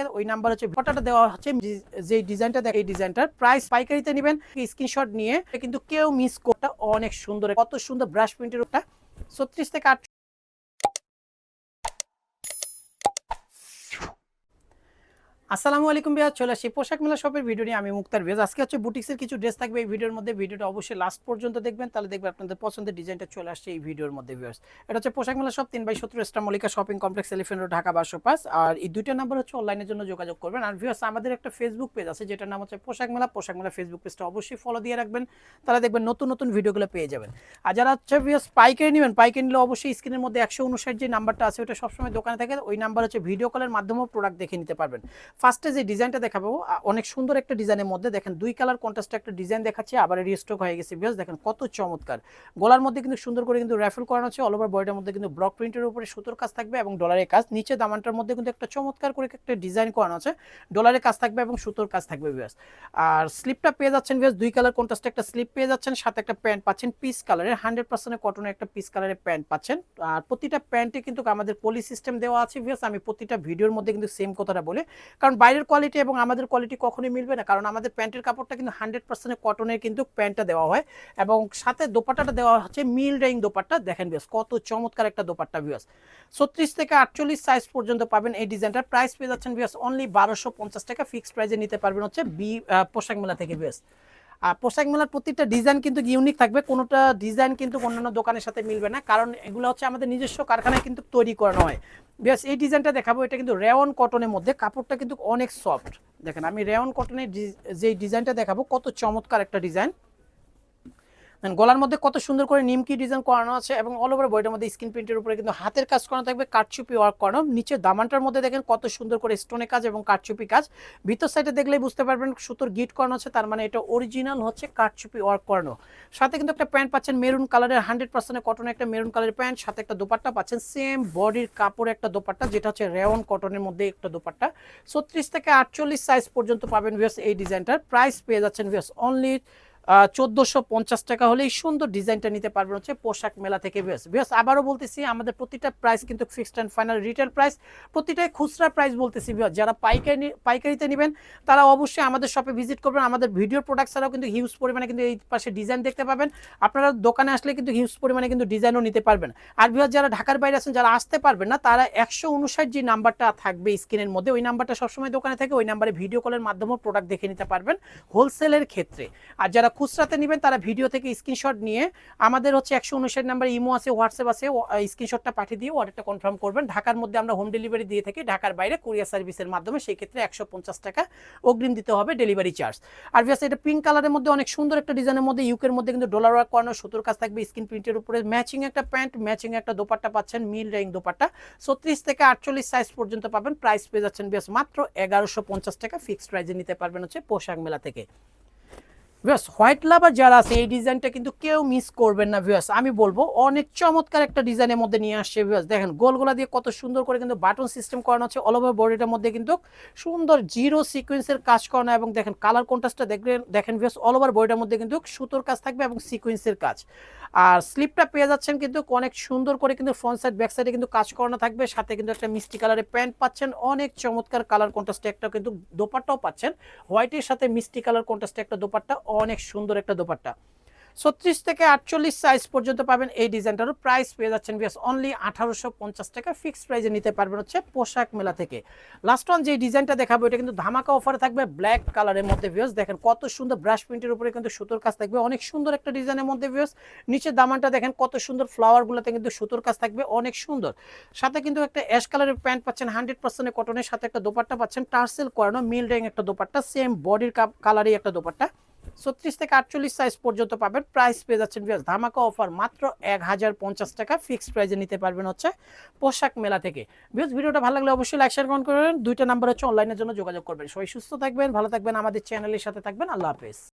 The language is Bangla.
ওই নাম্বার হচ্ছে ফটোটা দেওয়া হচ্ছে, যে- যে ডিজাইনটা দেখে, এই ডিজাইনটার প্রাইস পাইকারিতে নেবেন স্ক্রিনশট নিয়ে। কিন্তু কেউ মিস করটা অনেক সুন্দর, কত সুন্দর ব্রাশ প্রিন্টের ওটা, ছত্রিশ থেকে আট আসসালামু আলাইকুম বিহার, চলে আসি পোশাক মেলা শপের ভিডিও নিয়ে। আমি মুক্তার বিয়াজ আজকে হচ্ছে বুটিক্সের কিছু ড্রেস থাকবে এই ভিডিওর মধ্যে। ভিডিওটা অবশ্যই লাস্ট পর্যন্ত দেখবেন, তাহলে দেখবেন আপনাদের পছন্দের ডিজাইনটা চলে আসছে এই ভিডিওর মধ্যে ভিউয়ার্স এটা হচ্ছে পোশাক মেলা শপ তিন বাই সত্তর star Mallika shopping complex elephant road Dhaka বারোশো পাঁচ আর এই দুইটা নাম্বার হচ্ছে অনলাইনের জন্য যোগাযোগ করবেন। আর ভিউয়ার্স আমাদের একটা ফেসবুক পেজ আছে, যেটার নাম হচ্ছে পোশাক মেলা। পোশাক মেলা ফেসবুক পেজটা অবশ্যই ফলো দিয়ে রাখবেন। তাহলে দেখবেন নতুন নতুন ভিডিওগুলো পেয়ে যাবেন। আর যারা হচ্ছে ভিউয়ার্স পাইকারি নেবেন, পাইকারি নিলে অবশ্যই স্ক্রিনের মধ্যে একশো উনষাট যে নাম্বারটা আছে ওটা সবসময় দোকানে থাকে। ওই নাম্বার হচ্ছে ভিডিও কলের মাধ্যমেও প্রোডাক্ট দেখে নিতে পারবেন। ফার্স্টে যে ডিজাইনটা দেখাবো অনেক সুন্দর একটা ডিজাইনের মধ্যে দেখেন, দুই কালার কন্ট্রাস্টে একটা ডিজাইন দেখাচ্ছে, আবার রিস্টক হয়ে গেছে। বিকজ দেখেন, কত চমৎকার। গলার মধ্যে কিন্তু সুন্দর করে কিন্তু র্যাফেল করানো আছে অল ওভার বডিটার মধ্যে কিন্তু ব্লক প্রিন্টের উপরে সুতোর কাজ থাকবে এবং ডলারের কাজ। নিচে দামানটার মধ্যে কিন্তু একটা চমৎকার করে একটা ডিজাইন করানো আছে ডলারের কাজ থাকবে এবং সুতোর কাজ থাকবে বিয়াস আর স্লিপটা পেয়ে যাচ্ছেন বিয়াস দুই কালার কন্ট্রাস্টে একটা স্লিপ পেয়ে যাচ্ছেন, সাথে একটা প্যান্ট পাচ্ছেন পিস কালারের হান্ড্রেড পার্সেন্ট কটনের একটা পিস কালারের প্যান্ট পাচ্ছেন। আর প্রতিটা প্যান্টে কিন্তু আমাদের পলি সিস্টেম দেওয়া আছে বিয়াস আমি প্রতিটা ভিডিওর মধ্যে কিন্তু সেম কথাটা বলি। কারণ বাইরের কোয়ালিটি এবং আমাদের কোয়ালিটি কখনোই মিলবে না। কারণ আমাদের প্যান্টের কাপড়টা কিন্তু হান্ড্রেড পার্সেন্ট কটনের কিন্তু প্যান্টটা দেওয়া হয় এবং সাথে দোপাট্টাটা দেওয়া হচ্ছে মিল রেইং দোপাট্টা। দেখেন বিয়াস কত চমৎকার একটা দোপাট্টা বিয়াস ছত্রিশ থেকে আটচল্লিশ সাইজ পর্যন্ত পাবেন এই ডিজাইনটার প্রাইস পেয়ে যাচ্ছেন বিয়াস অনলি বারোশো পঞ্চাশ টাকা। ফিক্সড প্রাইসে নিতে পারবেন হচ্ছে বি পোশাক মেলা থেকে বিয়াস আর পোশাক মেলার প্রত্যেকটা ডিজাইন কিন্তু ইউনিক থাকবে, কোনোটা ডিজাইন কিন্তু অন্যান্য দোকানের সাথে মিলবে না, কারণ এগুলো হচ্ছে আমাদের নিজস্ব কারখানায় কিন্তু তৈরি করানো হয়। বেশ এই ডিজাইনটা দেখাবো, এটা কিন্তু রেওন কটনের মধ্যে, কাপড়টা কিন্তু অনেক সফট দেখেন, আমি রেওন কটনের যে ডিজাইনটা দেখাবো, কত চমৎকার একটা ডিজাইন গলার মধ্যে কত সুন্দর করে নিমকি ডিজাইন করানো আছে এবং অল ওভার বইটার মধ্যে স্ক্রিন প্রিন্টের উপরে কিন্তু হাতের কাজ করানো থাকবে কাঠচুপি ওয়ার্ক করানো। নিচে দামানটার মধ্যে দেখেন কত সুন্দর করে স্টোনের কাজ এবং কাঠচুপি কাজ। ভিতর সাইডে দেখলেই বুঝতে পারবেন সুতোর গিট করানো আছে, তার মানে এটা অরিজিনাল হচ্ছে কাঠচুপি ওয়ার্ক করানো। সাথে কিন্তু একটা প্যান্ট পাচ্ছেন মেরুন কালারের হান্ড্রেড পার্সেন্ট কটনের একটা মেরুন কালারের প্যান্ট সাথে একটা দোপাট্টা পাচ্ছেন সেম বডির কাপড়ে একটা দোপাট্টা, যেটা হচ্ছে রেওন কটনের মধ্যে একটা দোপাট্টা। ছত্রিশ থেকে আটচল্লিশ সাইজ পর্যন্ত পাবেন ভিউস এই ডিজাইনটার প্রাইস পেয়ে যাচ্ছেন ভিউস অনলি চোদ্দোশো পঞ্চাশ টাকা হলে এই সুন্দর ডিজাইনটা নিতে পারবেন হচ্ছে পোশাক মেলা থেকে বেশ বেশ আবারও বলতেছি, আমাদের প্রতিটা প্রাইস কিন্তু fixed and final retail price প্রতিটাই খুচরা প্রাইস বলতেছি বিয়াস যারা পাইকারি, পাইকারিতে নেবেন, তারা অবশ্যই আমাদের শপে ভিজিট করবেন। আমাদের ভিডিও প্রোডাক্ট ছাড়াও কিন্তু হিউজ পরিমাণে কিন্তু এই পাশে ডিজাইন দেখতে পাবেন। আপনারা দোকানে আসলে কিন্তু হিউজ পরিমাণে কিন্তু ডিজাইনও নিতে পারবেন। আর বিহার যারা ঢাকার বাইরে আছেন, যারা আসতে পারবেন না, তারা একশো উনষাট যে নাম্বারটা থাকবে স্ক্রিনের মধ্যে, ওই নাম্বারটা সবসময় দোকানে থাকে, ওই নাম্বারে ভিডিও কলের মাধ্যমেও প্রোডাক্ট দেখে নিতে পারবেন হোলসেলের ক্ষেত্রে। আর যারা খুচরাতে নেবেন, তারা ভিডিও থেকে স্ক্রিনশট নিয়ে আমাদের হচ্ছে একশো উনষাট নাম্বার ইমো আছে হোয়াটসঅ্যাপ আছে স্ক্রিনশটটা পাঠিয়ে দিয়ে অর্ডারটা কনফার্ম করবেন। ঢাকার মধ্যে আমরা হোম ডেলিভারি দিয়ে থাকি, ঢাকার বাইরে কুরিয়ার সার্ভিসের মাধ্যমে সেই ক্ষেত্রে একশো পঞ্চাশ টাকা অগ্রিম দিতে হবে ডেলিভারি চার্জ আর বিয়াস, এটা পিঙ্ক কালারের মধ্যে অনেক সুন্দর একটা ডিজাইনের মধ্যে ইউকের মধ্যে কিন্তু ডলার ওয়ার্ক করানো, সুতোর কাজ থাকবে স্ক্রিন প্রিন্টের উপরে ম্যাচিং একটা প্যান্ট ম্যাচিং একটা দোপাট্টা পাচ্ছেন মিল রেইং দোপাট্টা। ছত্রিশ থেকে আটচল্লিশ সাইজ পর্যন্ত পাবেন প্রাইস পেয়ে যাচ্ছেন বিয়াস মাত্র এগারোশো পঞ্চাশ টাকা ফিক্সড প্রাইসে নিতে পারবেন হচ্ছে পোশাক মেলা থেকে। ভিউয়ার্স হোয়াইট লাভার যারা আছে, এই ডিজাইনটা কিন্তু কেউ মিস করবেন না ভিউয়ার্স আমি বলব, অনেক চমৎকার একটা ডিজাইনের মধ্যে নিয়ে আসছে ভিউয়ার্স দেখেন, গোলগোলা দিয়ে কত সুন্দর করে কিন্তু বাটন সিস্টেম করানো আছে। অল ওভার বডিটার মধ্যে কিন্তু সুন্দর জিরো সিকোয়েন্সের কাজ করানো এবং দেখেন কালার কন্ট্রাস্টটা দেখবেন দেখেন ভিউয়ার্স অল ওভার বডিটার মধ্যে কিন্তু সুতোর কাজ থাকবে এবং সিকোয়েন্সের কাজ। আর স্লিপটা পেয়ে যাচ্ছেন কিন্তু অনেক সুন্দর করে কিন্তু ফ্রন্ট সাইড ব্যাক সাইডে কিন্তু কাজ করানো থাকবে। সাথে কিন্তু একটা মিষ্টি কালারের প্যান্ট পাচ্ছেন, অনেক চমৎকার কালার কন্ট্রাস্টে একটা কিন্তু দোপাট্টাও পাচ্ছেন। হোয়াইটের সাথে মিষ্টি কালার কন্ট্রাস্টে একটা দোপাট্টা অনেক সুন্দর একটা দোপাট্টা। ছত্রিশ থেকে আটচল্লিশ সাইজ পর্যন্ত পাবেন এই ডিজাইনটারও। প্রাইস পেয়ে যাচ্ছেন বিয়াস অনলি আঠারোশো পঞ্চাশ টাকা। ফিক্সড প্রাইসে নিতে পারবেন হচ্ছে পোশাক মেলা থেকে। লাস্ট ওয়ান যে ডিজাইনটা দেখাবো, এটা কিন্তু ধামাকা অফারে থাকবে ব্ল্যাক কালারের মধ্যে ভিউস দেখেন কত সুন্দর ব্রাশ প্রিন্টের উপরে কিন্তু সুতোর কাজ থাকবে। অনেক সুন্দর একটা ডিজাইনের মধ্যে ভিউস নিচের দামানটা দেখেন কত সুন্দর ফ্লাওয়ারগুলোতে কিন্তু সুতোর কাজ থাকবে, অনেক সুন্দর। সাথে কিন্তু একটা অ্যাশ কালারের প্যান্ট পাচ্ছেন হান্ড্রেড পার্সেন্ট কটনের সাথে একটা দোপাট্টা পাচ্ছেন। টার্সেল করানো মিল রেং একটা দোপাট্টা সেম বডির কালারই একটা দোপাট্টা। ছত্রিশ থেকে আটচল্লিশ সাইজ পর্যন্ত পাবেন। প্রাইস পেয়ে যাচ্ছেন বিয়াস ধামাকা অফার মাত্র এক হাজার পঞ্চাশ টাকা। ফিক্সড প্রাইসে নিতে পারবেন হচ্ছে পোশাক মেলা থেকে। বিয়াস ভিডিওটা ভালো লাগলে অবশ্যই লাইক শেয়ার কমেন্ট করবেন দুইটা নাম্বার হচ্ছে অনলাইনের জন্য যোগাযোগ করবেন। সবাই সুস্থ থাকবেন, ভালো থাকবেন আমাদের চ্যানেলের সাথে থাকবেন। আল্লাহ হাফেজ।